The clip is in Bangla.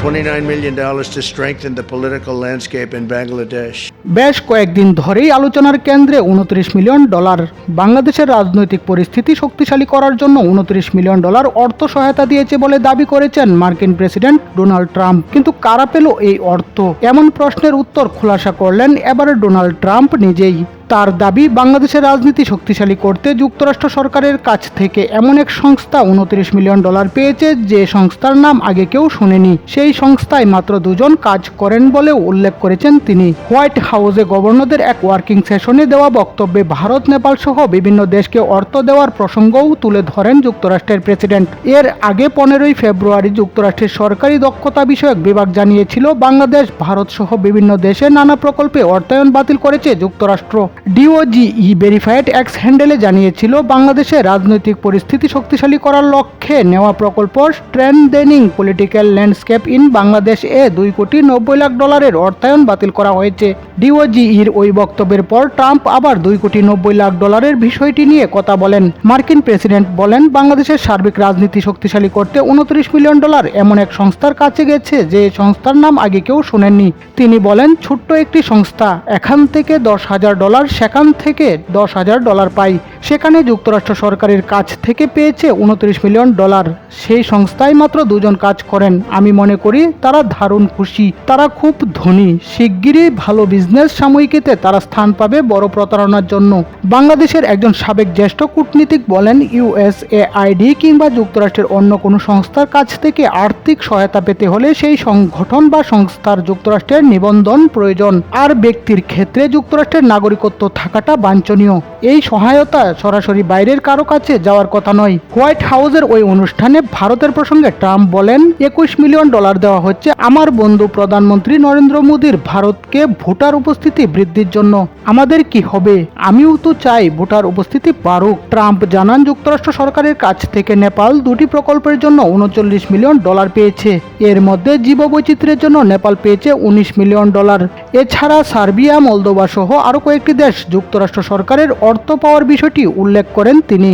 $29 million to strengthen the political landscape in Bangladesh. বেশ কয়েকদিন ধরেই আলোচনার কেন্দ্রে উনত্রিশ মিলিয়ন ডলার বাংলাদেশের রাজনৈতিক পরিস্থিতি শক্তিশালী করার জন্য উনত্রিশ মিলিয়ন ডলার অর্থ সহায়তা দিয়েছে বলে দাবি করেছেন মার্কিন প্রেসিডেন্ট ডোনাল্ড ট্রাম্প। কিন্তু কারা পেল এই অর্থ? এমন প্রশ্নের উত্তর খোলাসা করলেন এবারে ডোনাল্ড ট্রাম্প নিজেই। তার দাবি, বাংলাদেশের রাজনীতি শক্তিশালী করতে যুক্তরাষ্ট্র সরকারের কাছ থেকে এমন এক সংস্থা উনত্রিশ মিলিয়ন ডলার পেয়েছে, যে সংস্থার নাম আগে কেউ শুনেনি। সেই সংস্থায় মাত্র দুজন কাজ করেন বলেও উল্লেখ করেছেন তিনি। হোয়াইট হাউসে গভর্নরদের এক ওয়ার্কিং সেশনে দেওয়া বক্তব্যে ভারত, নেপাল সহ বিভিন্ন দেশকে অর্থ দেওয়ার প্রসঙ্গও তুলে ধরেন যুক্তরাষ্ট্রের প্রেসিডেন্ট। এর আগে পনেরোই ফেব্রুয়ারি যুক্তরাষ্ট্রের সরকারি দক্ষতা বিষয়ক বিভাগ জানিয়েছিল, বাংলাদেশ, ভারত সহ বিভিন্ন দেশে নানা প্রকল্পে অর্থায়ন বাতিল করেছে যুক্তরাষ্ট্র। ডিওজিই ভেরিফাইড এক্স হ্যান্ডেলে জানিয়েছিল, বাংলাদেশে রাজনৈতিক পরিস্থিতি শক্তিশালী করার লক্ষ্যে নেওয়া প্রকল্প strengthening political landscape in Bangladesh এ দুই কোটি নব্বই লাখ ডলারের অর্থায়ন বাতিল করা হয়েছে। ডিওজিইর ওই বক্তব্যের পর ট্রাম্প আবার দুই কোটি নব্বই লাখ ডলারের বিষয়টি নিয়ে কথা বলেন। মার্কিন প্রেসিডেন্ট বলেন, বাংলাদেশের সার্বিক রাজনীতি শক্তিশালী করতে উনত্রিশ মিলিয়ন ডলার এমন এক সংস্থার কাছে গেছে যে সংস্থার নাম আগে কেউ শোনেননি। তিনি বলেন, ছোট্ট একটি সংস্থা, এখান থেকে দশ হাজার ডলার সেখান থেকে দশ হাজার ডলার পাই। সেখানে যুক্তরাষ্ট্র সরকারের কাছ থেকে পেয়েছে উনত্রিশ মিলিয়ন ডলার। সেই সংস্থায় মাত্র দুজন কাজ করেন। আমি মনে করি তারা দারুণ খুশি। তারা খুব ধনী। শিগগিরই ভালো বিজনেস সাময়িকীতে তারা স্থান পাবে বড় প্রতারণার জন্য। বাংলাদেশের একজন সাবেক জ্যেষ্ঠ কূটনীতিক বলেন ইউএসএআইডি কিংবা যুক্তরাষ্ট্রের অন্য কোনো সংস্থার কাছ থেকে আর্থিক সহায়তা পেতে হলে সেই সংগঠন বা সংস্থার যুক্তরাষ্ট্রের নিবন্ধন প্রয়োজন। আর ব্যক্তির ক্ষেত্রে যুক্তরাষ্ট্রের নাগরিকত্ব থাকাটা বাঞ্ছনীয়। এই সহায়তা সরাসরি বাইরের কারও কাছে যাওয়ার কথা নয়। হোয়াইট হাউসের ওই অনুষ্ঠানে ভারতের প্রসঙ্গে ট্রাম্প বলেন, একুশ মিলিয়ন ডলার দেওয়া হচ্ছে আমার বন্ধু প্রধানমন্ত্রী নরেন্দ্র মোদীর ভারতকে ভোটার উপস্থিতি বৃদ্ধির জন্য। আমাদের কি হবে? আমিও তো চাই ভোটার উপস্থিতি বাড়ুক। ট্রাম্প জানান, যুক্তরাষ্ট্র সরকারের কাছ থেকে নেপাল দুটি প্রকল্পের জন্য উনচল্লিশ মিলিয়ন ডলার পেয়েছে। এর মধ্যে জীববৈচিত্র্যের জন্য নেপাল পেয়েছে উনিশ মিলিয়ন ডলার। এছাড়া সার্বিয়া মলদোবা সহ আরও কয়েকটি দেশ যুক্তরাষ্ট্র সরকারের অর্থ পাওয়ার বিষয়টি উল্লেখ করেন তিনি।